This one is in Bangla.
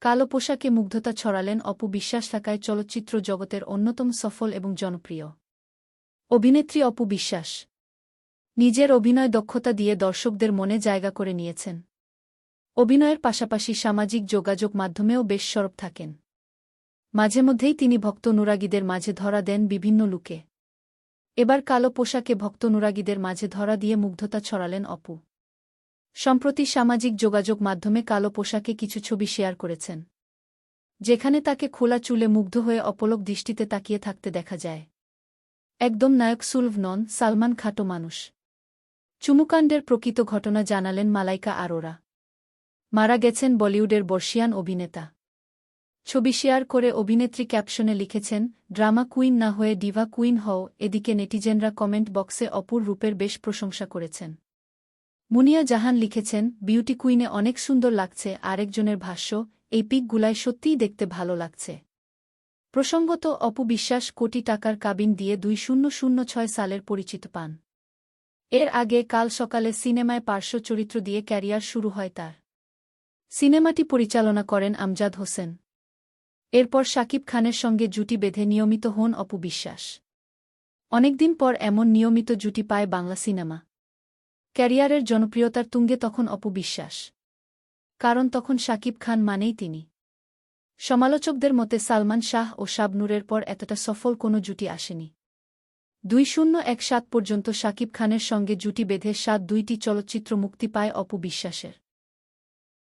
কালো পোশাকে মুগ্ধতা ছড়ালেন অপু বিশ্বাস থাকায় চলচ্চিত্র জগতের অন্যতম সফল এবং জনপ্রিয়। অভিনেত্রী অপু বিশ্বাস। নিজের অভিনয় দক্ষতা দিয়ে দর্শকদের মনে জায়গা করে নিয়েছেন। অভিনয়ের পাশাপাশি সামাজিক যোগাযোগ মাধ্যমেও বেশ সরব থাকেন। মাঝে মধ্যেই তিনি ভক্ত নুরাগীদের মাঝে ধরা দেন বিভিন্ন লুকে। এবার কালো পোশাকে ভক্ত নুরাগীদের মাঝে ধরা দিয়ে মুগ্ধতা ছড়ালেন অপু। সম্প্রতি সামাজিক যোগাযোগ মাধ্যমে কালো পোশাকে কিছু ছবি শেয়ার করেছেন। যেখানে তাকে খোলা চুলে মুগ্ধ হয়ে অপলক দৃষ্টিতে তাকিয়ে থাকতে দেখা যায়। একদম নায়ক সুলভ নন, সালমান খাটো মানুষ। চুমুকাণ্ডের প্রকৃত ঘটনা জানালেন মালাইকা আরোরা। মারা গেছেন বলিউডের বর্ষিয়ান অভিনেতা। ছবি শেয়ার করে অভিনেত্রী ক্যাপশনে লিখেছেন, ড্রামা কুইন না হয়ে ডিভা কুইন হও, এদিকে নেটিজেনরা কমেন্ট বক্সে অপুর রূপের বেশ প্রশংসা করেছেন। মুনিয়া জাহান লিখেছেন, বিউটি কুইনে অনেক সুন্দর লাগছে, আরেকজনের ভাষ্য, এই পিকগুলায় সত্যিই দেখতে ভালো লাগছে। প্রসঙ্গত, অপু বিশ্বাস কোটি টাকার কাবিন দিয়ে দুই শূন্য শূন্য ছয় সালের পরিচিত পান। এর আগে কাল সকালে সিনেমায় পার্শ্ব চরিত্র দিয়ে ক্যারিয়ার শুরু হয় তার। সিনেমাটি পরিচালনা করেন আমজাদ হোসেন। এরপর শাকিব খানের সঙ্গে জুটি বেঁধে নিয়মিত হন অপু বিশ্বাস। অনেকদিন পর এমন নিয়মিত জুটি পায় বাংলা সিনেমা। ক্যারিয়ারের জনপ্রিয়তার তুঙ্গে তখন অপবিশ্বাস। কারণ তখন সাকিব খান মানেই তিনি। সমালোচকদের মতে সালমান শাহ ও শাবনুরের পর এতটা সফল কোনো জুটি আসেনি। দুই শূন্য এক সাত পর্যন্ত সাকিব খানের সঙ্গে জুটি বেঁধে সাত দুইটি চলচ্চিত্র মুক্তি পায় অপু বিশ্বাসের